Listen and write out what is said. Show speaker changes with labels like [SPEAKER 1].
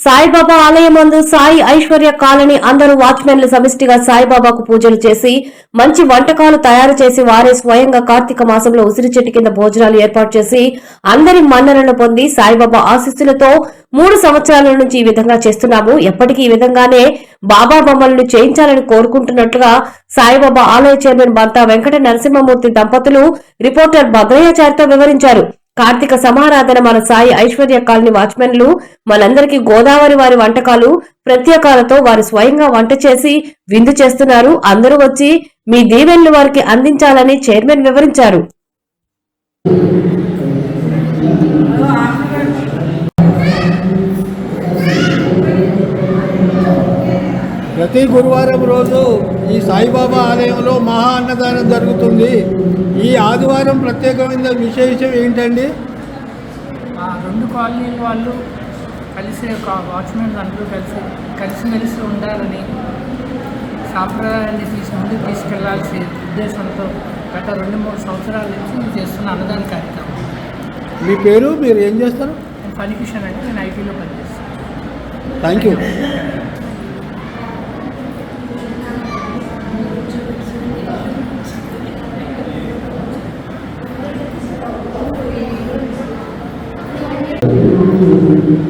[SPEAKER 1] సాయిబాబా ఆలయం అందు సాయి ఐశ్వర్య కాలనీ అందరూ వాచ్మెన్లు సమిష్టిగా సాయిబాబాకు పూజలు చేసి మంచి వంటకాలు తయారు చేసి వారే స్వయంగా కార్తీక మాసంలో ఉసిరి చెట్టు కింద భోజనాలు ఏర్పాటు చేసి అందరి మన్ననలు పొంది సాయిబాబా ఆశీస్సులతో మూడు సంవత్సరాల నుంచి ఈ విధంగా చేస్తున్నాము. ఎప్పటికీ ఈ విధంగానే బాబా బొమ్మలను చేయించాలని కోరుకుంటున్నట్లుగా సాయిబాబా ఆలయ చైర్మన్ బంతా వెంకట నరసింహమూర్తి దంపతులు రిపోర్టర్ భద్రయ్యాచారితో వివరించారు. కార్తీక సమారాధన మన సాయి ఐశ్వర్య కాలనీ వాచ్మెన్లు మనందరికీ గోదావరి వారి వంటకాలు ప్రత్యేకాలతో వారు స్వయంగా వంట చేసి విందు చేస్తున్నారు. అందరూ వచ్చి మీ దీవెన్లు వారికి అందించాలని చైర్మన్ వివరించారు.
[SPEAKER 2] ప్రతి గురువారం రోజు ఈ సాయిబాబా ఆలయంలో మహా అన్నదానం జరుగుతుంది. ఈ ఆదివారం ప్రత్యేకమైన విశేషం ఏంటండి?
[SPEAKER 3] ఆ రెండు కాలనీల వాళ్ళు కలిసి ఒక వాచ్మెన్ అందరూ కలిసి కలిసిమెలిసి ఉండాలని సాంప్రదాయాన్ని తీసి ముందుకు తీసుకెళ్ళాల్సిన ఉద్దేశంతో గత రెండు మూడు సంవత్సరాల నుంచి మేము చేస్తున్న అన్నదాన కార్యక్రమం.
[SPEAKER 2] మీ పేరు మీరు ఏం చేస్తారు?
[SPEAKER 3] నేను ఫనికిషన్ అంటే నేను ఐటీలో పనిచేస్తాను.
[SPEAKER 2] Thank you Thank you.